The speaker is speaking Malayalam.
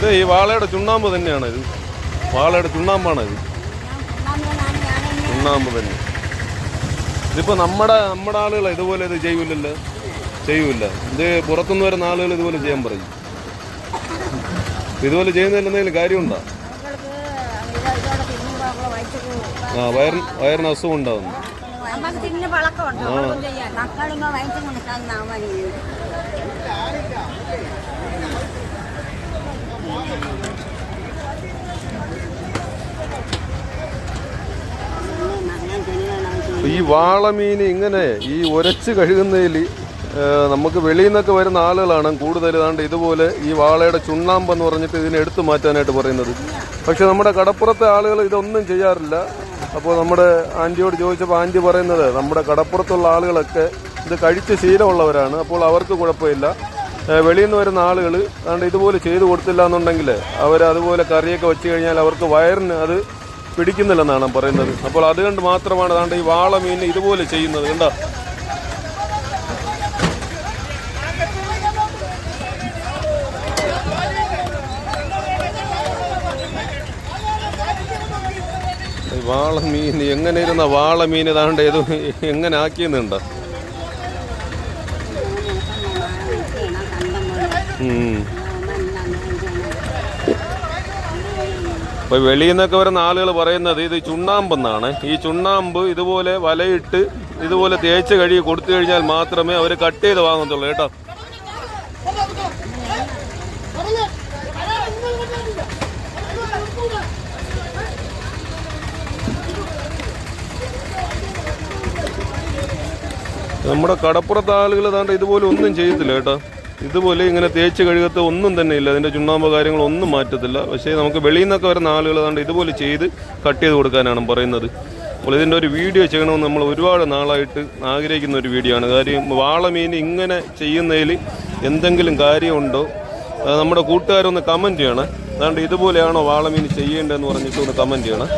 ഇത് ഈ വാളയുടെ ചുണ്ണാമ്പ് തന്നെയാണ് ഇത്. വാളയുടെ ചുണ്ണാമ്പാണ് ഇത്. ചുണ്ണാമ്പ് തന്നെ. ഇതിപ്പോ നമ്മുടെ നമ്മുടെ ആളുകൾ ഇതുപോലെ ഇത് ചെയ്യൂലല്ലോ? ചെയ്യൂല. ഇത് പുറത്തുനിന്ന് വരുന്ന ആളുകൾ ഇതുപോലെ ചെയ്യാൻ പറയും. ഇതുപോലെ ചെയ്യുന്നതിൽ എന്തെങ്കിലും കാര്യമുണ്ടോ? ആ വയറിന് വയറിന് അസുഖം ഉണ്ടാവുന്നു. നമുക്ക് ഈ വാളമീൻ ഇങ്ങനെ ഈ ഉരച്ച് കഴുകുന്നതിൽ നമുക്ക് വെളിയിൽ നിന്നൊക്കെ വരുന്ന ആളുകളാണ് കൂടുതൽ ഏതാണ്ട് ഇതുപോലെ ഈ വാളയുടെ ചുണ്ണാമ്പെന്ന് പറഞ്ഞിട്ട് ഇതിനെ എടുത്തു മാറ്റാനായിട്ട് പറയുന്നത്. പക്ഷെ നമ്മുടെ കടപ്പുറത്തെ ആളുകൾ ഇതൊന്നും ചെയ്യാറില്ല. അപ്പോൾ നമ്മുടെ ആന്റിയോട് ചോദിച്ചപ്പോൾ ആന്റി പറയുന്നത് നമ്മുടെ കടപ്പുറത്തുള്ള ആളുകളൊക്കെ ഇത് കഴിച്ച് ശീലമുള്ളവരാണ് അപ്പോൾ അവർക്ക് കുഴപ്പമില്ല. വെളിയിൽ നിന്ന് വരുന്ന ആളുകൾ അതുകൊണ്ട് ഇതുപോലെ ചെയ്തു കൊടുത്തില്ല എന്നുണ്ടെങ്കിൽ അവർ അതുപോലെ കറിയൊക്കെ വെച്ച് കഴിഞ്ഞാൽ അവർക്ക് വയറിന് അത് പിടിക്കുന്നില്ലെന്നാണ് പറയുന്നത്. അപ്പോൾ അതുകൊണ്ട് മാത്രമാണ് താണ്ട് ഈ വാള ഇതുപോലെ ചെയ്യുന്നത്. കണ്ടോ? ഈ വാള മീൻ എങ്ങനെ ഇരുന്ന വാള മീൻ ഇതാണ്ട് ഏത് എങ്ങനെ ആക്കിയെന്നുണ്ട്? ഉം. അപ്പൊ വെളിയിൽ നിന്നൊക്കെ വരുന്ന ആളുകൾ പറയുന്നത് ഇത് ചുണ്ണാമ്പെന്നാണ്. ഈ ചുണ്ണാമ്പ് ഇതുപോലെ വലയിട്ട് ഇതുപോലെ തേച്ച് കഴുകി കൊടുത്തു കഴിഞ്ഞാൽ മാത്രമേ അവർ കട്ട് ചെയ്ത് വാങ്ങത്തുള്ളൂ കേട്ടോ? നമ്മുടെ കടപ്പുറത്തെ ആളുകൾ താണ്ട് ഇതുപോലെ ഒന്നും ചെയ്യത്തില്ല കേട്ടോ? ഇതുപോലെ ഇങ്ങനെ തേച്ച് കഴുകത്ത് ഒന്നും തന്നെ ഇല്ല. അതിന്റെ ചുണ്ണാമ്പ് കാര്യങ്ങളൊന്നും മാറ്റത്തില്ല. പക്ഷേ നമുക്ക് വെളിയിൽ നിന്നൊക്കെ വരുന്ന ആളുകൾ അതുകൊണ്ട് ഇതുപോലെ ചെയ്ത് കട്ട് ചെയ്ത് കൊടുക്കാനാണ് പറയുന്നത്. അപ്പോൾ ഇതിന്റെ ഒരു വീഡിയോ ചെയ്യണമെന്ന് നമ്മൾ ഒരുപാട് നാളായിട്ട് ആഗ്രഹിക്കുന്ന ഒരു വീഡിയോ ആണ്. കാര്യം വാളമീൻ ഇങ്ങനെ ചെയ്യുന്നതിൽ എന്തെങ്കിലും കാര്യമുണ്ടോ? നമ്മുടെ കൂട്ടുകാരൊന്ന് കമന്റ് ചെയ്യണം. അതുകൊണ്ട് ഇതുപോലെയാണോ വാളമീൻ ചെയ്യേണ്ടതെന്ന് പറഞ്ഞിട്ട് ഒന്ന് കമന്റ് ചെയ്യണം.